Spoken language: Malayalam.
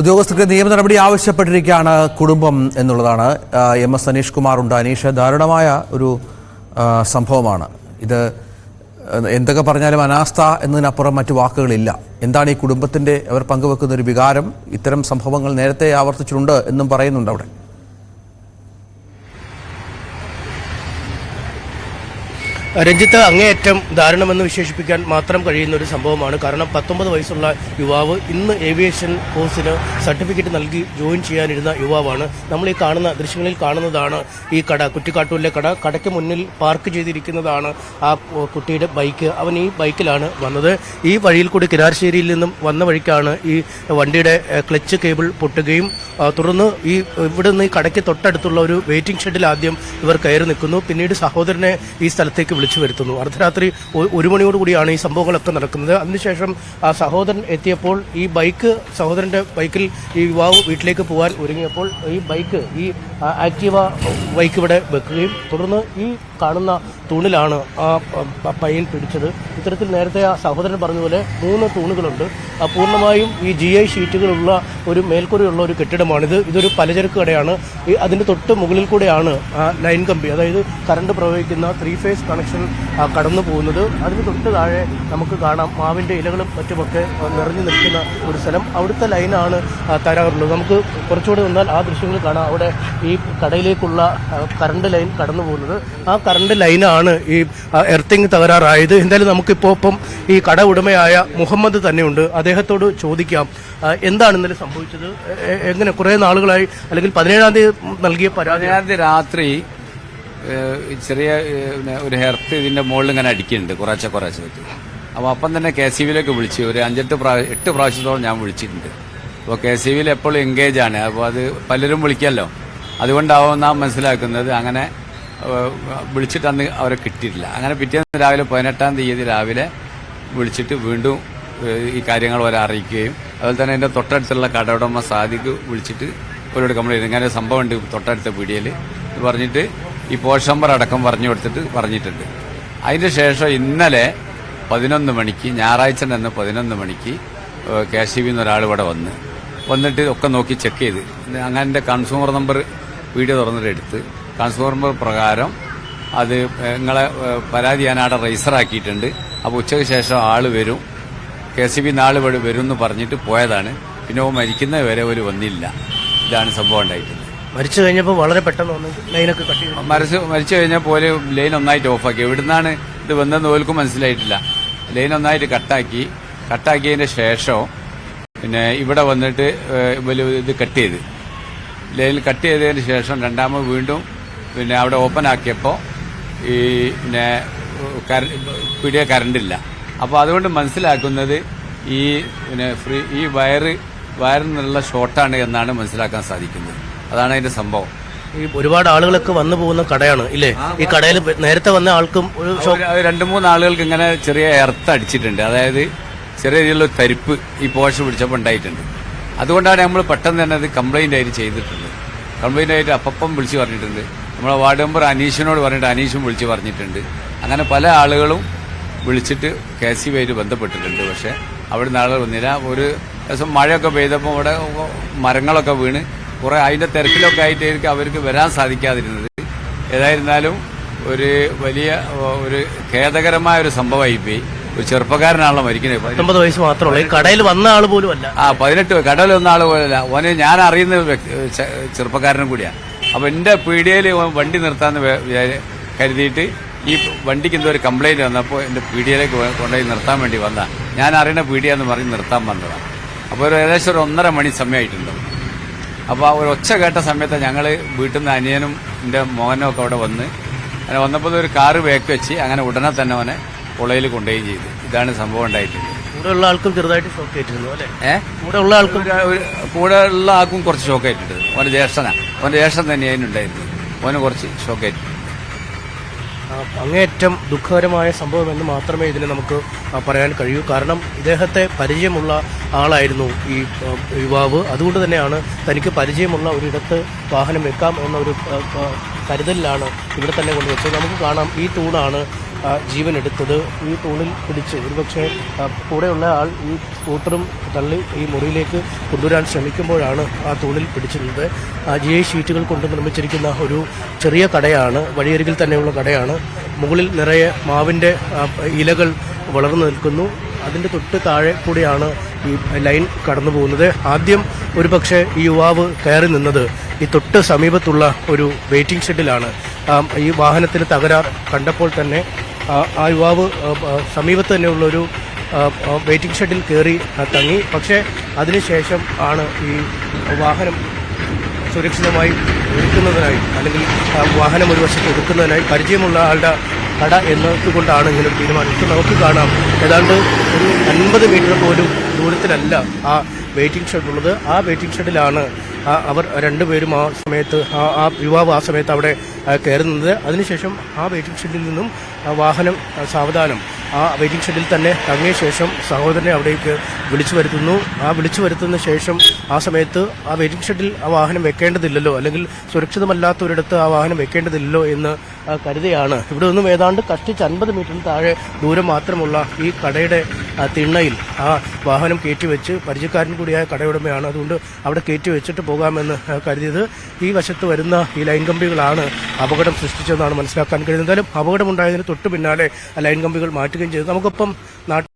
ഉദ്യോഗസ്ഥർക്ക് നിയമ നടപടി ആവശ്യപ്പെട്ടിരിക്കുകയാണ് കുടുംബം എന്നുള്ളതാണ്. എം എസ് അനീഷ് കുമാർ ഉണ്ട്. അനീഷ് ദാരുണമായ ഒരു സംഭവമാണ്. ഇത് എന്തൊക്കെ പറഞ്ഞാലും അനാസ്ഥ എന്നതിനപ്പുറം മറ്റു വാക്കുകളില്ല. എന്താണ് ഈ കുടുംബത്തിന്റെ അവർ പങ്കുവെക്കുന്ന ഒരു വികാരം? ഇത്തരം സംഭവങ്ങൾ നേരത്തെ ആവർത്തിച്ചിട്ടുണ്ട് എന്നും പറയുന്നുണ്ട് അവിടെ. രഞ്ജിത്ത് അങ്ങേയറ്റം ദാരുണമെന്ന് വിശേഷിപ്പിക്കാൻ മാത്രം കഴിയുന്ന ഒരു സംഭവമാണ്. കാരണം പത്തൊമ്പത് വയസ്സുള്ള യുവാവ് ഇന്ന് ഏവിയേഷൻ കോഴ്സിന് സർട്ടിഫിക്കറ്റ് നൽകി ജോയിൻ ചെയ്യാനിരുന്ന യുവാവാണ്. നമ്മൾ ഈ കാണുന്ന ദൃശ്യങ്ങളിൽ കാണുന്നതാണ് ഈ കട. കുറ്റിക്കാട്ടൂരിലെ കട. കടയ്ക്ക് മുന്നിൽ പാർക്ക് ചെയ്തിരിക്കുന്നതാണ് ആ കുട്ടിയുടെ ബൈക്ക്. അവൻ ഈ ബൈക്കിലാണ് വന്നത്. ഈ വഴിയിൽ കൂടി കിരാർശ്ശേരിയിൽ നിന്നും വന്ന വഴിക്കാണ് ഈ വണ്ടിയുടെ ക്ലച്ച് കേബിൾ പൊട്ടുകയും തുടർന്ന് ഈ ഇവിടെ നിന്ന് ഈ കടയ്ക്ക് തൊട്ടടുത്തുള്ള ഒരു വെയിറ്റിംഗ് ഷെഡിൽ ആദ്യം ഇവർ കയറി നിൽക്കുന്നു. പിന്നീട് സഹോദരനെ ഈ സ്ഥലത്തേക്ക് വിളിച്ചു വരുത്തുന്നു. അർദ്ധരാത്രി ഒരു മണിയോടുകൂടിയാണ് ഈ സംഭവങ്ങളൊക്കെ നടക്കുന്നത്. അതിനുശേഷം ആ സഹോദരൻ എത്തിയപ്പോൾ ഈ ബൈക്ക് സഹോദരന്റെ ബൈക്കിൽ ഈ യുവാവ് വീട്ടിലേക്ക് പോകാൻ ഒരുങ്ങിയപ്പോൾ ഈ ബൈക്ക് ഈ ആക്റ്റീവ ബൈക്ക് ഇവിടെ വെക്കുകയും തുടർന്ന് ഈ കാണുന്ന തൂണിലാണ് ആ പയ്യൻ പിടിച്ചത്. ഇത്തരത്തിൽ നേരത്തെ ആ സഹോദരൻ പറഞ്ഞതുപോലെ മൂന്ന് തൂണുകളുണ്ട്. പൂർണമായും ഈ ജി ഐ ഷീറ്റുകളുള്ള ഒരു മേൽക്കൂരയുള്ള ഒരു കെട്ടിടമാണിത്. ഇതൊരു പലചരക്ക് കടയാണ്. ഈ അതിന്റെ തൊട്ട് മുകളിൽ കൂടെയാണ് ലൈൻ കമ്പി. അതായത് കറണ്ട് പ്രവഹിക്കുന്ന ത്രീ ഫേസ് കണക്ഷൻ കടന്നു പോകുന്നത്. അതിന് തൊട്ട് താഴെ നമുക്ക് കാണാം മാവിന്റെ ഇലകളും മറ്റുമൊക്കെ നിറഞ്ഞു നിൽക്കുന്ന ഒരു സ്ഥലം. അവിടുത്തെ ലൈനാണ് തരാറുള്ളത്. നമുക്ക് കുറച്ചുകൂടെ നിന്നാൽ ആ ദൃശ്യങ്ങൾ കാണാം. അവിടെ ഈ കടയിലേക്കുള്ള ആ, കറണ്ട് ലൈൻ കടന്നു പോകുന്നത്. ആ കറണ്ട് ലൈനാണ് ഈ എർത്തിങ് തകരാറായത്. എന്തായാലും നമുക്കിപ്പോൾ ഇപ്പം ഈ കട ഉടമയായ മുഹമ്മദ് തന്നെയുണ്ട്. അദ്ദേഹത്തോട് ചോദിക്കാം എന്താണ് ഇന്നലെ സംഭവിച്ചത്? എങ്ങനെ കുറേ നാളുകളായി അല്ലെങ്കിൽ പതിനേഴാം തീയതി നൽകിയ പരാതി? തീയതി രാത്രി ചെറിയ ഒരു ഹെർത്ത് ഇതിന്റെ മുകളിൽ ഇങ്ങനെ അടിക്കുന്നുണ്ട് കുറേശ്ശെ കുറേശ്ശെ വെച്ച്. അപ്പോൾ അപ്പം തന്നെ കെ സി ബിയിലേക്ക് വിളിച്ച് ഒരു അഞ്ചെട്ട് പ്രാവശ്യം എട്ട് പ്രാവശ്യത്തോളം ഞാൻ വിളിച്ചിട്ടുണ്ട്. അപ്പോൾ കെ സി ബിയിൽ എപ്പോഴും എൻഗേജ് ആണ്. അപ്പോൾ അത് പലരും വിളിക്കല്ലോ. അതുകൊണ്ടാവും നാം മനസ്സിലാക്കുന്നത് അങ്ങനെ വിളിച്ചിട്ട് അന്ന് അവരെ കിട്ടിയിട്ടില്ല. അങ്ങനെ പിറ്റേന്ന് രാവിലെ പതിനെട്ടാം തീയതി രാവിലെ വിളിച്ചിട്ട് വീണ്ടും ഈ കാര്യങ്ങൾ അവരെ അറിയിക്കുകയും അതുപോലെ തന്നെ എന്റെ തൊട്ടടുത്തുള്ള കടയുടമ സാദിക്ക് വിളിച്ചിട്ട് അവരോട് കംപ്ലൈന്റ് ഇങ്ങനെ സംഭവം ഉണ്ട് തൊട്ടടുത്ത പീടിയയിൽ പറഞ്ഞിട്ട് ഈ പോസ്റ്റ് നമ്പർ അടക്കം പറഞ്ഞു കൊടുത്തിട്ട് പറഞ്ഞിട്ടുണ്ട്. അതിന് ശേഷം ഇന്നലെ പതിനൊന്ന് മണിക്ക് ഞായറാഴ്ച തന്നെ പതിനൊന്ന് മണിക്ക് കെ സി ബിന്ന് ഒരാൾ ഇവിടെ വന്ന് വന്നിട്ട് ഒക്കെ നോക്കി ചെക്ക് ചെയ്ത്. അങ്ങനെ കൺസ്യൂമർ നമ്പർ വീഡിയോ തുറന്നിട്ട് എടുത്ത് കൺസ്യൂമർ പ്രകാരം അത് നിങ്ങളെ പരാതി ഞാൻ അവിടെ രജിസ്റ്റർ ആക്കിയിട്ടുണ്ട്. അപ്പോൾ ഉച്ചയ്ക്ക് ശേഷം ആൾ വരും. കെ സി ബി നാളെ വരും എന്ന് പറഞ്ഞിട്ട് പോയതാണ്. പിന്നെ ഓ മരിക്കുന്ന വരെ ഒരു വന്നില്ല. ഇതാണ് സംഭവം ഉണ്ടായിട്ടുള്ളത് മരിച്ചു കഴിഞ്ഞപ്പോൾ വളരെ പെട്ടെന്ന് വന്നു ലൈനൊക്കെ കട്ടി മരിച്ചു മരിച്ചു കഴിഞ്ഞാൽ പോലെ ലൈൻ ഒന്നായിട്ട് ഓഫാക്കി. എവിടുന്നാണ് ഇത് വന്നതെന്ന് ഓൽക്കും മനസ്സിലായിട്ടില്ല. ലൈൻ ഒന്നായിട്ട് കട്ടാക്കി. കട്ടാക്കിയതിന് ശേഷം പിന്നെ ഇവിടെ വന്നിട്ട് ഇത് കട്ട് ചെയ്ത്. ലൈൻ കട്ട് ചെയ്തതിന് ശേഷം രണ്ടാമത് വീണ്ടും പിന്നെ അവിടെ ഓപ്പൺ ആക്കിയപ്പോൾ ഈ പിന്നെ പിടിയ കറണ്ടില്ല അപ്പോൾ അതുകൊണ്ട് മനസ്സിലാക്കുന്നത് ഈ പിന്നെ ഫ്രീ ഈ വയറ് വയറിൽ നിന്നുള്ള ഷോർട്ടാണ് എന്നാണ് മനസ്സിലാക്കാൻ സാധിക്കുന്നത്. അതാണ് അതിന്റെ സംഭവം. ഈ ഒരുപാട് ആളുകളൊക്കെ വന്നു പോകുന്ന കടയാണ് ഇല്ലേ? ഈ കടയിൽ നേരത്തെ വന്ന ആൾക്കും ഒരു രണ്ട് മൂന്ന് ആളുകൾക്ക് ഇങ്ങനെ ചെറിയ എർത്ത് അടിച്ചിട്ടുണ്ട്. അതായത് ചെറിയ രീതിയിലുള്ള തരിപ്പ് ഈ പോഷ പിടിച്ചപ്പോൾ ഉണ്ടായിട്ടുണ്ട്. അതുകൊണ്ടാണ് നമ്മൾ പെട്ടെന്ന് തന്നെ അത് കംപ്ലൈന്റ് ആയിട്ട് ചെയ്തിട്ടുണ്ട് കംപ്ലൈന്റ് ആയിട്ട് അപ്പം വിളിച്ച് പറഞ്ഞിട്ടുണ്ട്. നമ്മളെ വാർഡ് മെമ്പർ അനീഷിനോട് പറഞ്ഞിട്ട് അനീഷും വിളിച്ച് പറഞ്ഞിട്ടുണ്ട്. അങ്ങനെ പല ആളുകളും വിളിച്ചിട്ട് കെ സി ബിയായിട്ട് ബന്ധപ്പെട്ടിട്ടുണ്ട്. പക്ഷെ അവിടെ ആളുകൾ വന്നില്ല. ഒരു ദിവസം മഴയൊക്കെ പെയ്തപ്പോൾ ഇവിടെ മരങ്ങളൊക്കെ വീണ് കുറെ അതിന്റെ തിരക്കിലൊക്കെ ആയിട്ടായിരിക്കും അവർക്ക് വരാൻ സാധിക്കാതിരുന്നത്. ഏതായിരുന്നാലും ഒരു വലിയ ഒരു ഖേദകരമായ ഒരു സംഭവമായിപ്പോയി. ഒരു ചെറുപ്പക്കാരനാണല്ലോ മരിക്കുന്നത് പത്തൊമ്പത് വയസ്സ് മാത്രമേ കടയിൽ വന്ന ആൾ പോലും അല്ല. ആ പതിനെട്ട് കടയിൽ വന്ന ആൾ പോലല്ല ഓനെ ഞാൻ അറിയുന്ന ചെറുപ്പക്കാരനും കൂടിയാണ് അപ്പൊ എന്റെ പീഡിയയിൽ വണ്ടി നിർത്താന്ന് കരുതിയിട്ട് ഈ വണ്ടിക്ക് എന്തോ ഒരു കംപ്ലൈന്റ് വന്നപ്പോൾ എന്റെ പീഡിയയിലേക്ക് കൊണ്ടുപോയി നിർത്താൻ വേണ്ടി വന്ന. ഞാൻ അറിയണ പീഡിയെന്ന് പറഞ്ഞ് നിർത്താൻ വന്നതാണ് അപ്പോൾ ഒരു ഏകദേശം ഒരു ഒന്നര മണി സമയമായിട്ടുണ്ട് അപ്പോൾ ആ ഒരു ഒച്ച കേട്ട സമയത്ത് ഞങ്ങൾ വീട്ടിൽ നിന്ന് അനിയനും എന്റെ മോനും ഒക്കെ അവിടെ വന്ന്. അങ്ങനെ വന്നപ്പോൾ ഒരു കാറ് വേക്ക് വെച്ച് അങ്ങനെ ഉടനെ തന്നെ അവനെ പുളയിൽ കൊണ്ടുപോയി ചെയ്തു. ഇതാണ് സംഭവം ഉണ്ടായിട്ടുള്ളത് കൂടെ ഉള്ള ആൾക്കും ചെറുതായിട്ട് ഷോക്ക് ഏറ്റിരുന്നു അല്ലേ? ഏഹ് കൂടെ ഉള്ള ആൾക്കും കൂടെ ഉള്ള ആൾക്കും കുറച്ച് ഷോക്ക് ആയിട്ടുണ്ട്. ഓന്റെ ജ്യേഷ്ഠനാ. ഓന്റെ ജ്യേഷ്ഠൻ തന്നെയായിരുന്നു ഉണ്ടായിരുന്നത് ഓന് കുറച്ച് ഷോക്ക് ആ, അങ്ങേയറ്റം ദുഃഖകരമായ സംഭവം എന്ന് മാത്രമേ ഇതിന് നമുക്ക് പറയാൻ കഴിയൂ. കാരണം ഇദ്ദേഹത്തെ പരിചയമുള്ള ആളായിരുന്നു ഈ യുവാവ്. അതുകൊണ്ട് തന്നെയാണ് തനിക്ക് പരിചയമുള്ള ഒരിടത്ത് വാഹനം വെക്കാം എന്ന ഒരു ആ, ആ, കരുതലിലാണ് ഇവിടെ തന്നെ കൊണ്ടുവച്ചത്. നമുക്ക് കാണാം ഈ തൂണാണ് ജീവൻ എടുത്തത്. ഈ തൂണിൽ പിടിച്ച് ഒരുപക്ഷെ കൂടെയുള്ള ആൾ ഈ സ്കൂട്ടറും തള്ളി ഈ മുറിയിലേക്ക് കൊണ്ടുവരാൻ ശ്രമിക്കുമ്പോഴാണ് ആ തൂണിൽ പിടിച്ചിരുന്നത്. ആ ജി ഐ ഷീറ്റുകൾ കൊണ്ട് നിർമ്മിച്ചിരിക്കുന്ന ഒരു ചെറിയ കടയാണ് വഴിയരികിൽ തന്നെയുള്ള കടയാണ്. മുകളിൽ നിറയെ മാവിന്റെ ഇലകൾ വളർന്നു നിൽക്കുന്നു. അതിന്റെ തൊട്ട് താഴെ കൂടിയാണ് ഈ ലൈൻ കടന്നു പോകുന്നത്. ആദ്യം ഒരുപക്ഷെ ഈ യുവാവ് കയറി നിന്നത് ഈ തൊട്ട് സമീപത്തുള്ള ഒരു വെയിറ്റിംഗ് ഷെഡിലാണ്. ഈ വാഹനത്തിന് തകരാർ കണ്ടപ്പോൾ തന്നെ ആ, യുവാവ് സമീപത്ത് തന്നെയുള്ള ഒരു ആ, ആ, വെയിറ്റിംഗ് ഷെഡിൽ കയറി തങ്ങി. പക്ഷേ അതിനുശേഷം ആണ് ഈ വാഹനം സുരക്ഷിതമായി ഒതുക്കുന്നതിനായി അല്ലെങ്കിൽ വാഹനം ഒരു വശത്ത് ഒതുക്കുന്നതിനായി പരിചയമുള്ള ആളുടെ കട എന്നതുകൊണ്ടാണ് ഇങ്ങനെ തീരുമാനിച്ചത് തീരുമാനം നമുക്ക് കാണാം. ഏതാണ്ട് ഒരു അൻപത് മീറ്റർ പോലും ദൂരത്തിലല്ല ആ വെയിറ്റിംഗ് ഷെഡ് ഉള്ളത്. ആ വെയിറ്റിംഗ് ഷെഡിലാണ് അവർ രണ്ടുപേരും ആ സമയത്ത് ആ യുവാവ് ആ സമയത്ത് അവിടെ കയറുന്നത്. അതിനുശേഷം ആ വെയിറ്റിംഗ് ഷെഡിൽ നിന്നും വാഹനം സാവധാനം ആ വെയിറ്റിംഗ് ഷെഡിൽ തന്നെ തങ്ങിയ ശേഷം സഹോദരനെ അവിടേക്ക് വിളിച്ചു വരുത്തുന്നു. ആ വിളിച്ചു വരുത്തുന്ന ശേഷം ആ സമയത്ത് ആ വെയിറ്റിംഗ് ഷെഡിൽ ആ വാഹനം വെക്കേണ്ടതില്ലല്ലോ അല്ലെങ്കിൽ സുരക്ഷിതമല്ലാത്ത ഒരിടത്ത് ആ വാഹനം വെക്കേണ്ടതില്ലല്ലോ എന്ന് കരുതിയാണ്. ഇവിടെ നിന്നും ഏതാണ്ട് കഷ്ടിച്ച് അൻപത് മീറ്ററിന് താഴെ ദൂരം മാത്രമുള്ള ഈ കടയുടെ ആ, തിണ്ണയിൽ ആ വാഹനം കയറ്റിവെച്ച് പരിചയക്കാരൻ കൂടിയായ കടയുടമയാണ്. അതുകൊണ്ട് അവിടെ കയറ്റിവെച്ചിട്ട് പോകാമെന്ന് കരുതിയത്. ഈ വശത്ത് വരുന്ന ഈ ലൈൻ കമ്പികളാണ് അപകടം സൃഷ്ടിച്ചതെന്നാണ് മനസ്സിലാക്കാൻ കഴിയുന്നത്. എന്തായാലും അപകടമുണ്ടായതിന് തൊട്ട് പിന്നാലെ ലൈൻ കമ്പികൾ മാറ്റുകയും ചെയ്തു. നമുക്കൊപ്പം നാട്ടിൽ